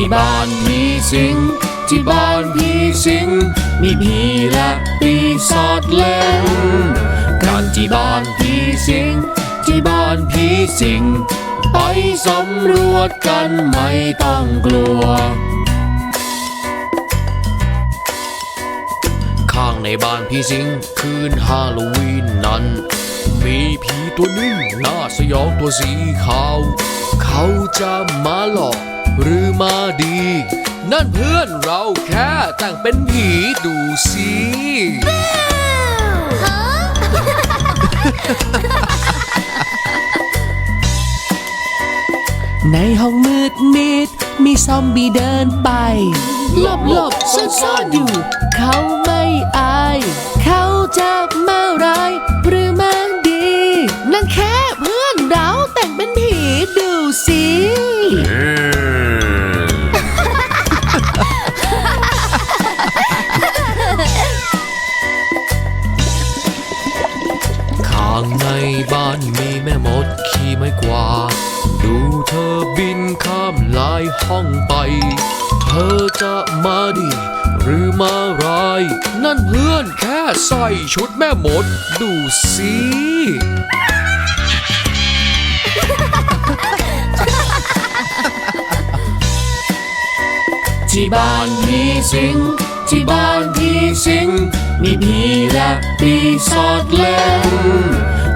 ที่บ้านผีสิง ที่บ้านผีสิง มีผีและปีศาจเล่นกันที่บ้านผีสิง ที่บ้านผีสิง ไปสำรวจกันไม่ต้องกลัว ข้างในบ้านพี่สิง คืนฮาโลวีนนั้น มีผีตัวหนึ่งหน้าสยองตัวสีขาว เขาจะมาหลอก หรือมาดี นั่นเพื่อนเราแค่แต่งเป็นผีดูสิในห้องมืดมิดมีซอมบี้เดินไป หลบหลบซ่อนซ่อนอยู่ เขาไม่อายเขา เธอจะมาดีหรือมาร้าย นั่นเพื่อนแค่ใส่ชุดแม่มดดูสิที่บ้านผีสิงที่บ้านผีสิงมีผีและปีศาจเล่น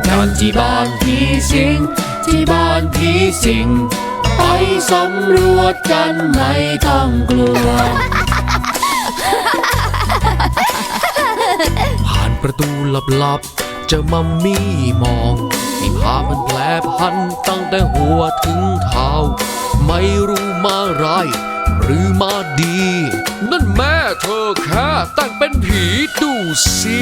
กันที่บ้านผีสิงที่บ้านผีสิง ไปสำรวจกันไม่ต้องกลัว ผ่านประตูลับๆเจอมัมมี่มองมีภาพมันแผลพันตั้งแต่หัวถึงเท้า ไม่รู้มาร้ายหรือมาดี นั่นแม่เธอแค่แต่งเป็นผีดูสิ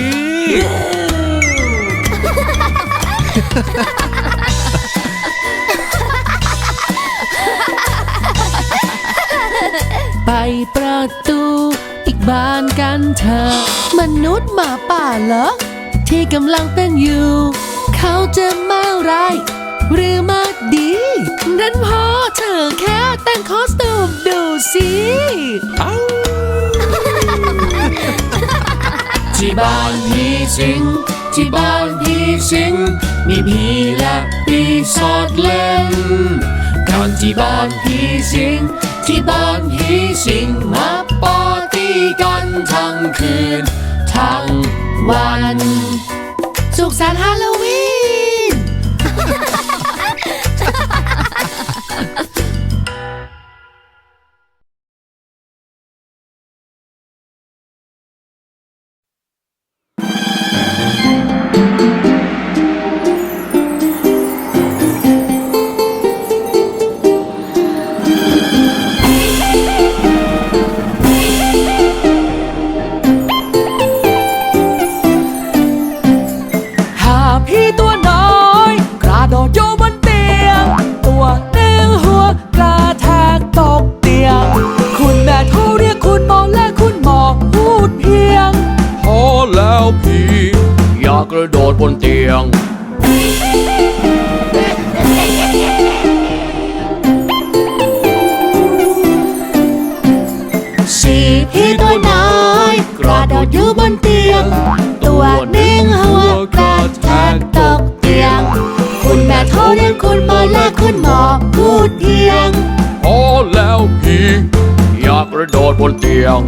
ไปประตู อีกบ้านกันเถอะมนุษย์หมาป่าเหรอ ที่กำลังเต้นอยู่ เขาจะมาร้ายหรือมาดีนั้นพอเธอแค่แต่งคอสตูมดูสิที่บ้านผีสิงที่บ้านผีสิง มีผีและปีศาจเล่นกันที่บ้านผีสิง ที่บ้านผีสิงมาปาร์ตี้กันทั้งคืน ทั้งวัน สุขสันต์ฮาโลวีน เรียกคุณหมอและคุณหมอพูดเพียง พอแล้วพี่อย่ากระโดดบนเตียง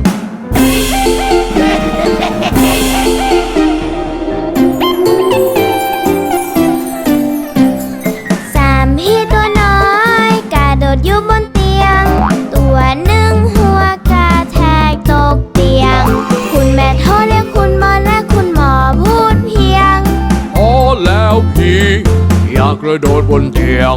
สามพี่ตัวน้อยกระโดดอยู่บนเตียง ตัวหนึ่งหัวกระแทกตกเตียง คุณแม่โทรเรียกคุณหมอและคุณหมอพูดเพียง พอแล้วพี่ อย่ากระโดดบนเตียง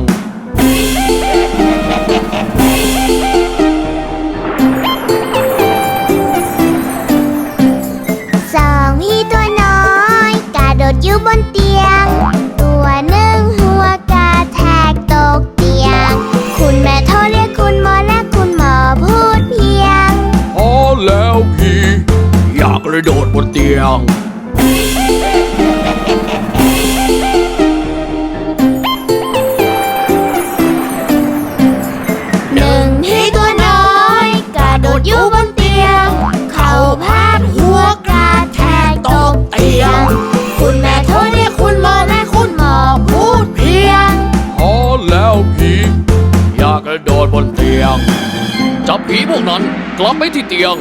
สองพี่ตัวน้อยกระโดดอยู่บนเตียง ตัวหนึ่งหัวกระแทกตกเตียง คุณแม่โทรเรียกคุณหมอและคุณหมอพูดเพียง พอแล้วพี่ อย่ากระโดดบนเตียง ผีพวกนั้นกลับไปที่เตียง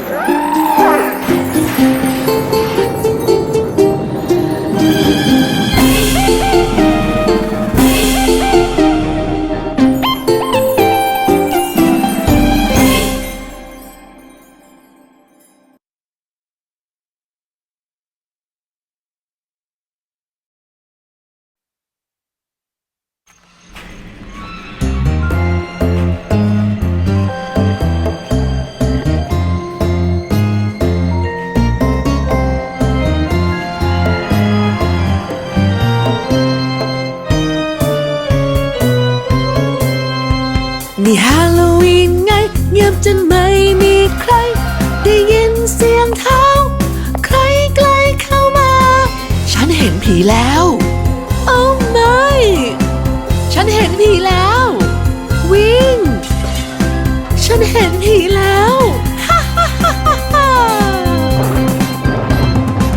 นี่ฮาโลวีนไง เงียบจนไม่มีใคร ได้ยินเสียงเท้า ใครใกล้เข้ามา ฉันเห็นผีแล้ว โอ้ไม่ ฉันเห็นผีแล้ว วิ่ง ฉันเห็นผีแล้วฮ่าฮ่าฮ่าฮ่า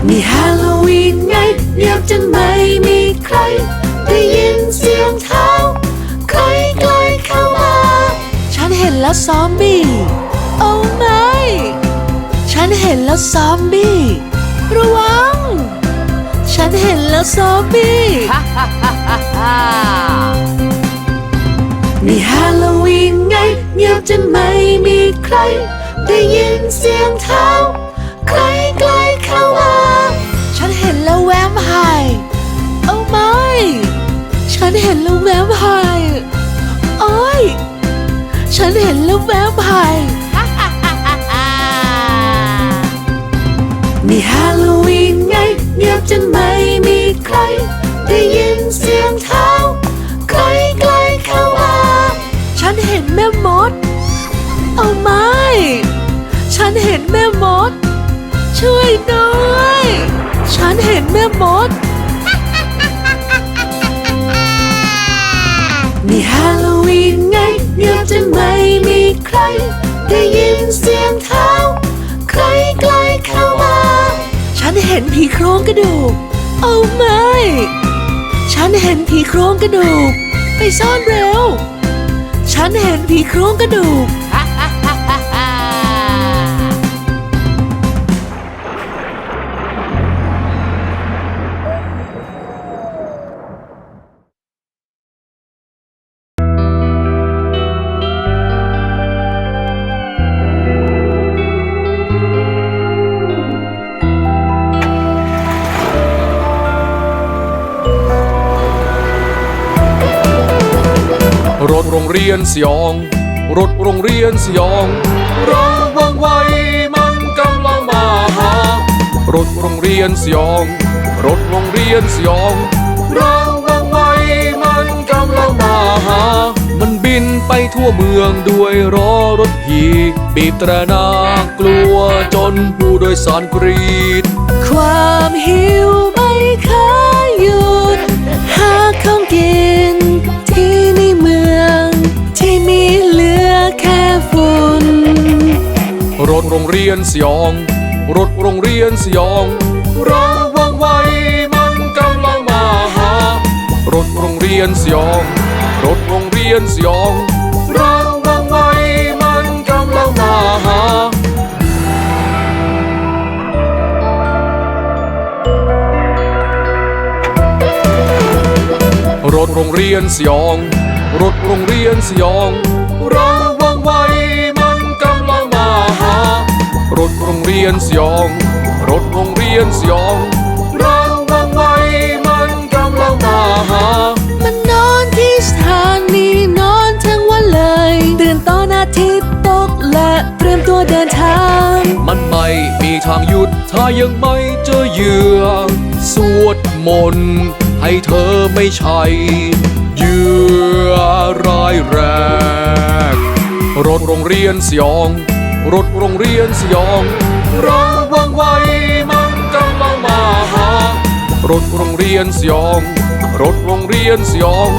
นี่ฮาโลวีนไง เงียบจนไม่มีใคร ได้ยินเสียงเท้า แล้วซอมบี้ โอ้ไม่ ฉันเห็นแล้วซอมบี้ ระวัง ฉันเห็นแล้วซอมบี้นี่ฮาโลวีนไง เงียบจนไม่มีใคร ได้ยินเสียงเท้า ใครใกล้เข้ามา ฉันเห็นแล้วแวมไพร์โอ้ไม่ ฉันเห็นแล้วแวมไพร์โอ้ยฉั นเห็นแวแวมไพร์นี่ฮาโลวีนไง เงียบจนไม่มีใคร ได้ยินเสียงเท้าใครใกล้เข้ามา ฉันเห็นแม่มด เอาไม่ ฉันเห็นแม่มด ช่วยด้วย ฉันเห็นแม่มด ได้ยินเสียงเท้าใครใกล้เข้ามา ฉันเห็นผีโครงกระดูก โอ้ไม่ ฉันเห็นผีโครงกระดูก ไปซ่อนเร็ว ฉันเห็นผีโครงกระดูก รถโรงเรียนสยอง รถโรงเรียนสยองราวังไวมันกำลังมาหารถโรงเรียนสยอง รถโรงเรียนสยองราวังไวมันกำลังมาหา มันบินไปทั่วเมืองด้วยรอรถผีบีบแตรนากลัวจนผู้โดยสารกรีด ความหิวไม่เคยหยุด หาของกินที่ใน ถโรงเรียนสยอง รถโรงเรียนสยองเราวังไวมันกำลังมาหารถโรงเรียนสยอง รถโรงเรียนสยองเราวังไวมันกำลังมาหารถโรงเรียนสยอง รถโรงเรียนสยอง รงเรียนสยอง รถโรงเรียนสยองเราวังไวมันกำลังมาหา มันนอนที่สถานีนอนทั้งวันเลย ตื่นตอนอาทิตย์ตกและเตรียมตัวเดินทาง มันไม่มีทางหยุดถ้ายังไม่เจอเหยื่อ สวดมนต์ให้เธอไม่ใช่เหยื่อรายแรก รถโรงเรียนสยอง รถโรงเรียนสยองราวังไวมันกำลังมาหารถโรงเรียนสยอง รถโรงเรียนสยอง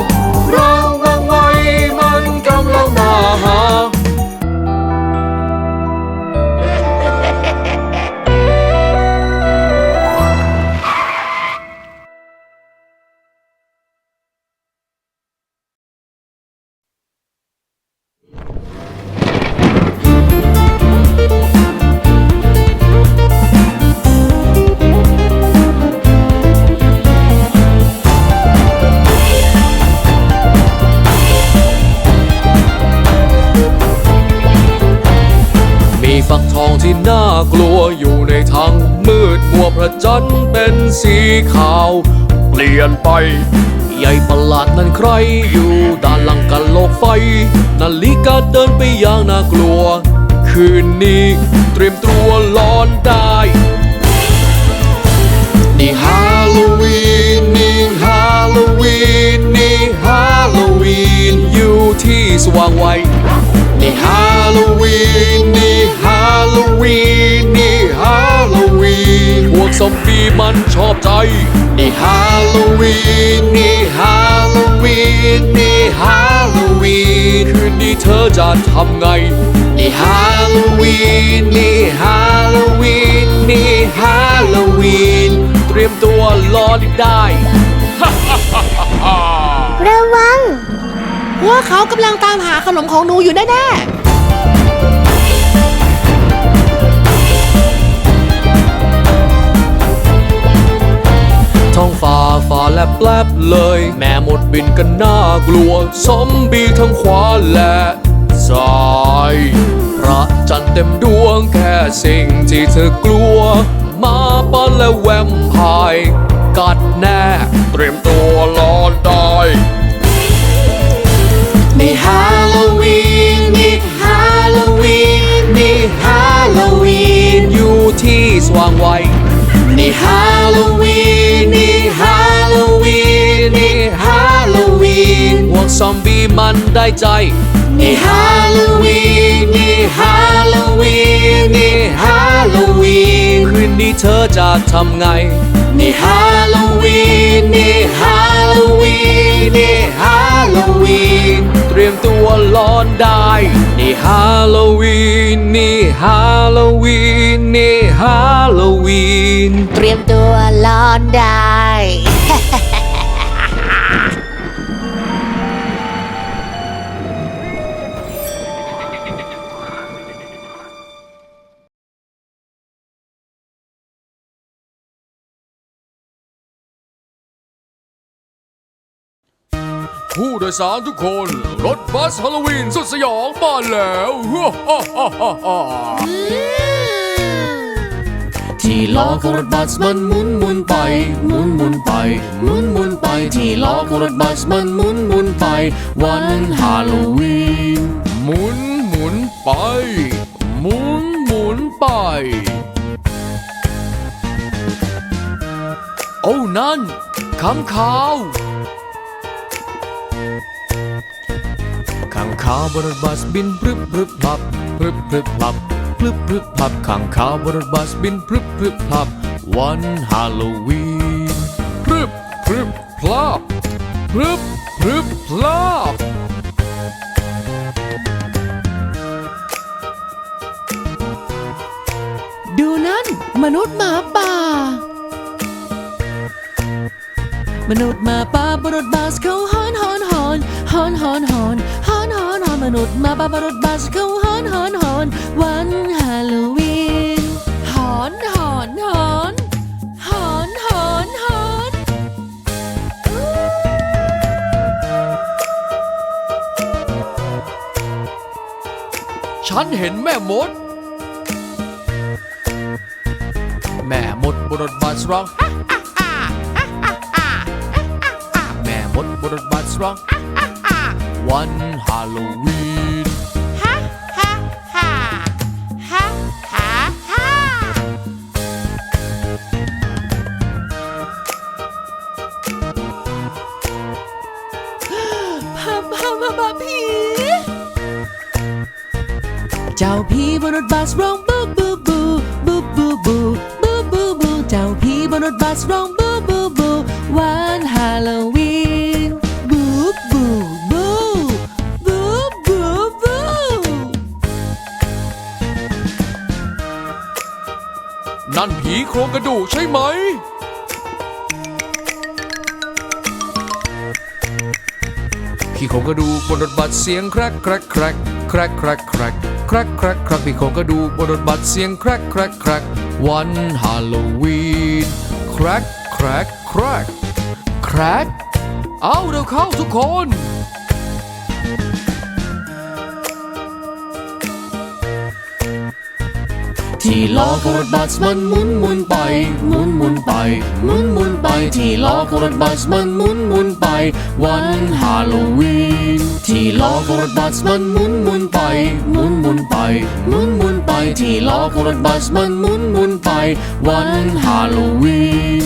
ฝักทองที่น่ากลัวอยู่ในทางมืดมัวพระจันทร์เป็นสีขาว เปลี่ยนไปใหญ่ประหลาดนั้นใครอยู่ด้านหลังกันโลกไฟ นาฬิกาเดินไปอย่างน่ากลัว คืนนี้เตรียมตัวหลอนได้ นี่ฮาโลวีนนี่ฮาโลวีนนี่ฮาโลวีนอยู่ที่สว่างไวนี่ฮาโลวีน มันชอบใจ นี่ฮาโลวีน นี่ฮาโลวีน นี่ฮาโลวีน คืนนี้เธอจะทำไง นี่ฮาโลวีน นี่ฮาโลวีน นี่ฮาโลวีน เตรียมตัวรอได้ระวัง พวกเขากำลังตามหาขนมของหนูอยู่แน่ท้ แลบแลบเลย แม่หมดบินกันน่ากลัว ซอมบี้ทั้งขวาและซ้ายพระจันทร์เต็มดวงแค่สิ่งที่เธอกลัว มาปอนและแวมไพร์กัดแน่ เตรียมตัวรอได้นี่ฮาโลวีนนี่ฮาโลวีนนี่ฮาโลวีนอยู่ที่สว่างไวนี่ฮาโลวีน อมบี้มันได้ใจ นี่ฮาโลวีนนี่ฮาโลวีนนี่ฮาโลวีนคืนนี้เธอจะทำไง นี่ฮาโลวีนนี่ฮาโลวีนนี่ฮาโลวีนเตรียมตัวร้อนได้ นี่ฮาโลวีนนี่ฮาโลวีนนี่ฮาโลวีนเตรียมตัวรอนได้ ผู้โดยสารทุกคน รถบัสฮาโลวีนสุดสยองมาแล้วฮ่าฮ่าฮ่าฮ่าที่ล้อของรถบัสมันหมุนหมุนไปหมุนหมุนไปหมุนหมุนไปที่ล้อของรถบัสมันหมุนหมุนไป วันฮาโลวีนหมุนหมุนไปหมุนหมุนไป โอ้นั่นข้างขาว ขาวบนรถบัสบินพรึบพรึบพลับพรึบพรึบพลับพรึบพรึบพลับข้างขาวบนรถบัสบินพรึบพรึบพลับวันฮาโลวีนพรึบพรึบพลับพรึบพรึบพลับดูนั่น มนุษย์หมาป่า มนุษย์หมาป่าบนรถบัสเขาฮอนฮอนฮอนฮอนฮอนฮอน ฮอนฮอนฮอนมนุษย์หมาป่าบนรถบัสเขาฮอนฮอนฮอนวันฮาโลวีนฮอนฮอนฮอนฮอนฮอนฮอนฉันเห็นแม่มด แม่มดบนรถบัสร้องแม่มดบนรถบัสร้อง วันฮาโลวีนพาพามาบาผีเจ้าผีบนรถบัสร้องบูบูบูบูบูบูบูบูบูเจ้าผีบนรถบัสร้อง รงกระดูกใช่ไหมผีโครงกระดูกบนรถบัสเสียงแครกแครกแครกแครกแครกแครกแครกแครกแครกผีโครงกระดูกบนรถบัสเสียงแครกแครกแครกวันฮาโลวีนแครกแครกแครกแครกเอาเร็วเข้าทุกคน ที่ล้อของรถบัสมันหมุนหมุนไปหมุนหมุนไปหมุนหมุนไปที่ล้อของรถบัสมันหมุนหมุนไป วันฮาโลวีนที่ล้อของรถบัสมันหมุนหมุนไปหมุนหมุนไปหมุนหมุนไปที่ล้อของรถบัสมันหมุนหมุนไป วันฮาโลวีน